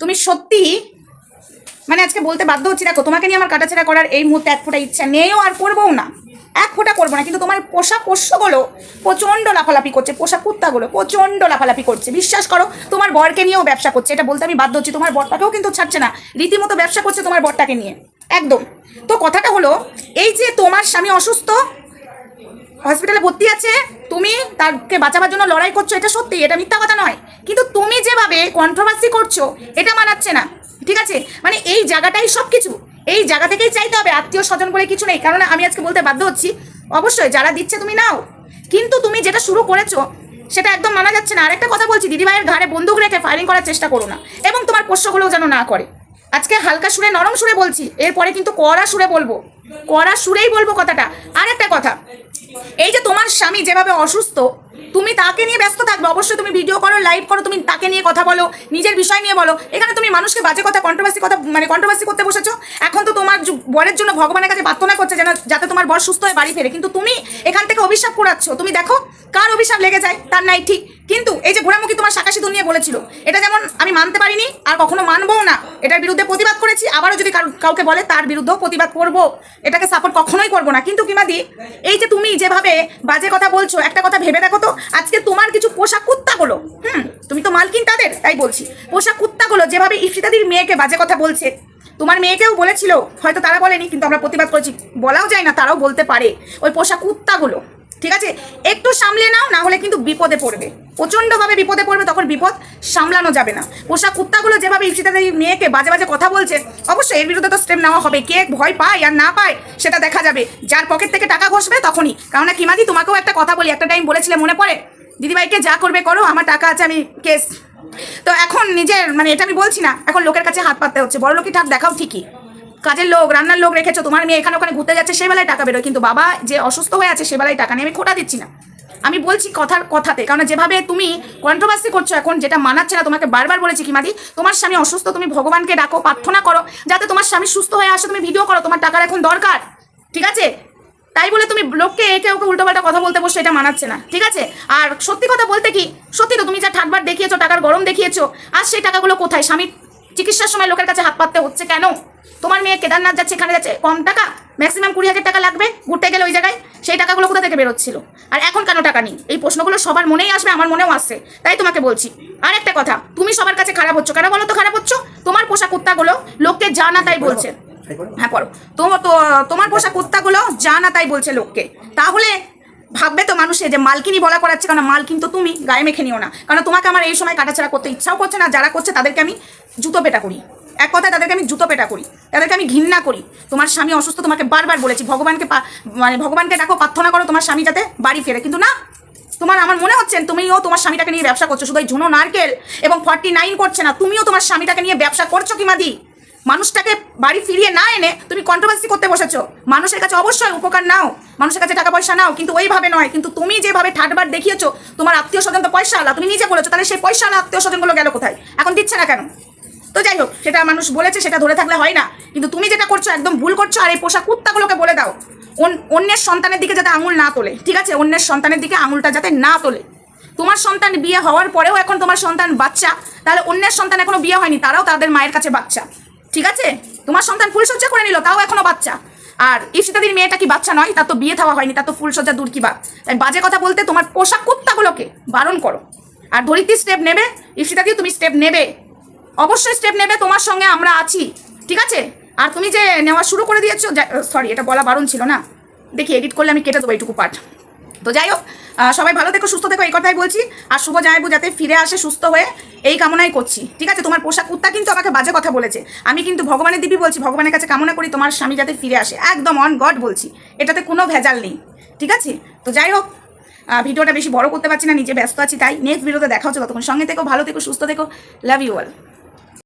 তুমি সত্যি মানে আজকে বলতে বাধ্য হচ্ছি, দেখো, তোমাকে নিয়ে আমার কাটাছেড়া করার এই মুহূর্তে এক ফোঁটা ইচ্ছা নেইও আর করবোও না। এক ফোঁটা করব না, কিন্তু তোমার পোষা পোষ্যগুলো প্রচণ্ড লাফালাফি করছে, পোষা কুত্তাগুলো প্রচণ্ড লাফালাফি করছে। বিশ্বাস করো, তোমার বরকে নিয়েও ব্যবসা করছে, এটা বলতে আমি বাধ্য হচ্ছি, তোমার বরটাকেও কিন্তু ছাড়ছে না, রীতিমতো ব্যবসা করছে তোমার বরটাকে নিয়ে। একদম। তো কথাটা হলো, এই যে তোমার স্বামী অসুস্থ হসপিটালে ভর্তি আছে, তুমি তাকে বাঁচাবার জন্য লড়াই করছ, এটা সত্যি, এটা মিথ্যা কথা নয়। কিন্তু তুমি যেভাবে কন্ট্রোভার্সি করছ, এটা মানাচ্ছে না, ঠিক আছে? মানে এই জায়গাটাই সব কিছু এই জায়গা থেকেই চাইতে হবে আত্মীয় স্বজন বলে কিছু নেই কারণ আমি আজকে বলতে বাধ্য হচ্ছি, অবশ্যই যারা দিচ্ছে তুমি নাও। কিন্তু তুমি যেটা শুরু করেছ, সেটা একদম মানা যাচ্ছে না। আরেকটা কথা বলছি, দিদিভাইয়ের ঘাড়ে বন্দুক রেখে ফায়ারিং করার চেষ্টা করো না, এবং তোমার পোষ্যগুলোও যেন না করে। আজকে হালকা সুরে, নরম সুরে বলছি, এরপরে কিন্তু কড়া সুরে বলব, কড়া সুরেই বলব কথাটা। আর একটা কথা এই যে তোমার স্বামী যেভাবে অসুস্থ, তুমি তাকে নিয়ে ব্যস্ত থাকবে, অবশ্যই তুমি ভিডিও করো লাইভ করো, তুমি তাকে নিয়ে কথা বলো, নিজের বিষয় নিয়ে বলো। এখানে তুমি মানুষকে বাজে কথা কন্ট্রোভার্সি কথা মানে কন্ট্রোভার্সি করতে বসেছো। এখন তো তোমার বরের জন্য ভগবানের কাছে প্রার্থনা করছে যেন, যাতে তোমার বর সুস্থ হয়ে বাড়ি ফেরে। কিন্তু তুমি এখান থেকে অভিশাপ করাচ্ছ তুমি দেখো কার অভিশাপ লেগে যায়, তার নাই ঠিক। কিন্তু এই যে ঘোড়ামুখী তোমার শাকাশি দুনিয়া বলেছিল, এটা যেমন আমি মানতে পারিনি, আর কখনো মানবও না। এটার বিরুদ্ধে প্রতিবাদ করেছি, আবারও যদি কাউকে বলে তার বিরুদ্ধেও প্রতিবাদ করব, এটাকে সাপোর্ট কখনোই করব না। কিন্তু কিমাদি, এই যে তুমি যেভাবে বাজে কথা বলছো, একটা কথা ভেবে দেখো তো, আজকে তোমার কিছু পোষা কুত্তাগুলো, হুম, তুমি তো মালকিন তাদের, তাই বলছি, পোষা কুত্তাগুলো যেভাবে ইফিতাদির মেয়েকে বাজে কথা বলছে, তোমার মেয়েকেও বলেছিল, হয়তো তারা বলেনি, কিন্তু আমরা প্রতিবাদ করেছি, বলাও যায় না, তারাও বলতে পারে, ওই পোষা কুত্তাগুলো। ঠিক আছে? একটু সামলে নাও, না হলে কিন্তু বিপদে পড়বে। প্রচণ্ডভাবে বিপদে পড়বে, তখন বিপদ সামলানো যাবে না। পোষা কুত্তাগুলো যেভাবে ইফিতাদের মেয়েকে বাজে বাজে কথা বলছে, অবশ্যই এর বিরুদ্ধে তো স্টেপ নেওয়া হবে। কে ভয় পায় আর না পায়, সেটা দেখা যাবে। যার পকেট থেকে টাকা ঘষবে তখনই। কারণ না কিমাদি, তোমাকেও একটা কথা বলি, একটা টাইম বলেছিলে মনে পড়ে? দিদিভাইকে যা করবে করো, আমার টাকা আছে, আমি কেস। তো এখন নিজের মানে এটা আমি বলছি না, এখন লোকের কাছে হাত পাততে হচ্ছে। বড় লোকই ঠাক, দেখাও ঠিকই। কাজের লোক, রান্নার লোক রেখেছো, তোমার মেয়ে এখানে ওখানে ঘুরতে যাচ্ছে, সেই বেলায় টাকা বেরোয়। কিন্তু বাবা যে অসুস্থ হয়ে আছে সে বেলায় টাকা নেই আমি খোটা দিচ্ছি না। আমি বলছি কথার কথাতে, কারণ যেভাবে তুমি কন্ট্রোভার্সি করছ এখন, যেটা মানাচ্ছে না, তোমাকে বারবার বলেছি কি মাদি, তোমার স্বামী অসুস্থ, তুমি ভগবানকে ডাকো, প্রার্থনা করো, যাতে তোমার স্বামী সুস্থ হয়ে আসে, তুমি ভিডিও করো, তোমার টাকার এখন দরকার। ঠিক আছে? তাই বলে তুমি লোককে একে ওকে উল্টোপাল্টা কথা বলতে বসে এটা মানাচ্ছে না। ঠিক আছে? আর সত্যি কথা বলতে কি, সত্যি তো তুমি যা ঠাটবার দেখিয়েছো, টাকার গরম দেখিয়েছো, আর সেই টাকাগুলো কোথায়? স্বামীর চিকিৎসার সময় লোকের কাছে হাত পাততে হচ্ছে কেন? তোমার মেয়ে কেদারনাথ যাচ্ছে, এখানে যাচ্ছে, কম টাকা? ম্যাক্সিমাম কুড়ি হাজার টাকা লাগবে, ঘুরতে গেলে ওই জায়গায়। সেই টাকাগুলো কোথা থেকে বেরোচ্ছিল? আর এখন কেন টাকা নেই? এই প্রশ্নগুলো সবার মনেই আসবে, আমার মনেও আসছে। তাই তোমাকে বলছি আর একটা কথা, তুমি সবার কাছে খারাপ হচ্ছ কেন বলো তো খারাপ হচ্ছ? তোমার পোষা কুত্তাগুলো লোককে যা না তাই বলছে। হ্যাঁ পড়ো। তোমার তো, তোমার পোষা কুত্তাগুলো যা না তাই বলছে লোককে। তাহলে ভাববে তো মানুষে যে মালকিনি বলা করাচ্ছে কারণ মালকিন তো তুমি গায়ে মেখে নিও না। কারণ তোমাকে আমার এই সময় কাটাছাড়া করতে ইচ্ছাও করছে না, যারা করছে তাদেরকে আমি জুতো পেটা করি। এক কথায় তাদেরকে আমি জুতো পেটা করি, তাদেরকে আমি ঘৃণা করি। তোমার স্বামী অসুস্থ, তোমাকে বারবার বলেছি, ভগবানকে মানে ভগবানকে ডাকো, প্রার্থনা করো, তোমার স্বামী যাতে বাড়ি ফেরে। কিন্তু না, তোমার আমার মনে হচ্ছে তুমিও তোমার স্বামীটাকে নিয়ে ব্যবসা করছ, শুধু ওই ঝুনো নারকেল এবং ফর্টি নাইন করছে না, তুমিও তোমার স্বামীটাকে নিয়ে ব্যবসা করছ কি মাদি? মানুষটাকে বাড়ি ফিরিয়ে না এনে তুমি কন্ট্রোভার্সি করতে বসেছো। মানুষের কাছে অবশ্যই উপকার নাও, মানুষের কাছে টাকা পয়সা নাও, কিন্তু ওইভাবে নয়, কিন্তু তুমি যেভাবে ঠাটবার দেখিয়েছো, তোমার আত্মীয় স্বজন তো পয়সা আলা তুমি নিজে বলেছ, তাহলে সেই পয়সা আলা আত্মীয় স্বজনগুলো গেল কোথায়? এখন দিচ্ছে না কেন? তো যাই হোক সেটা মানুষ বলেছে সেটা ধরে থাকলে হয় না। কিন্তু তুমি যেটা করছ, একদম ভুল করছ, আর এই পোষা কুত্তাগুলোকে বলে দাও। অন- অন্যের সন্তানের দিকে যাতে আঙুল না তোলে, ঠিক আছে? অন্যের সন্তানের দিকে আঙুলটা যাতে না তোলে। তোমার সন্তান বিয়ে হওয়ার পরেও এখন তোমার সন্তান বাচ্চা, তাহলে অন্যের সন্তান এখনও বিয়ে হয়নি, তারাও তাদের মায়ের কাছে বাচ্চা। ঠিক আছে? তোমার সন্তান ফুলসজ্জা করে নিল, তাও এখনও বাচ্চা। আর ইফসিতাদির মেয়েটা কি বাচ্চা নয়? তার তো বিয়ে থাওয়া হয়নি, তার তো ফুলসজ্জা দূর কি বা তাই বাজে কথা বলতে তোমার পোশাক কুত্তাগুলোকে বারণ করো। আর ধরিত্রী স্টেপ নেবে ইফসিতাদিও তুমি স্টেপ নেবে। অবশ্যই স্টেপ নেবে, তোমার সঙ্গে আমরা আছি, ঠিক আছে? আর তুমি যে নেওয়া শুরু করে দিয়েছ সরি এটা বলা বারণ ছিল না। দেখি এডিট করলে আমি কেটে দেবো এইটুকু পার্ট তো যাই হোক সবাই ভালো থেকো, সুস্থ থেকো, এই কথাই বলছি। আর শুভ জামাইবু যাতে ফিরে আসে সুস্থ হয়ে, এই কামনাই করছি, ঠিক আছে? তোমার পোশাক কুত্তা কিন্তু আমাকে বাজে কথা বলেছে। আমি কিন্তু ভগবানের দিবি বলছি, ভগবানের কাছে কামনা করি তোমার স্বামী যাতে ফিরে আসে। একদম অন গড বলছি, এটাতে কোনো ভেজাল নেই, ঠিক আছে? তো যাই হোক ভিডিওটা বেশি বড় করতে পারছি না, নিজে ব্যস্ত আছি, তাই নেক্সট ভিডিওতে দেখা হচ্ছে ততক্ষণ। সঙ্গে থেকো, ভালো থেকো, সুস্থ থেকো লাভ ইউ অল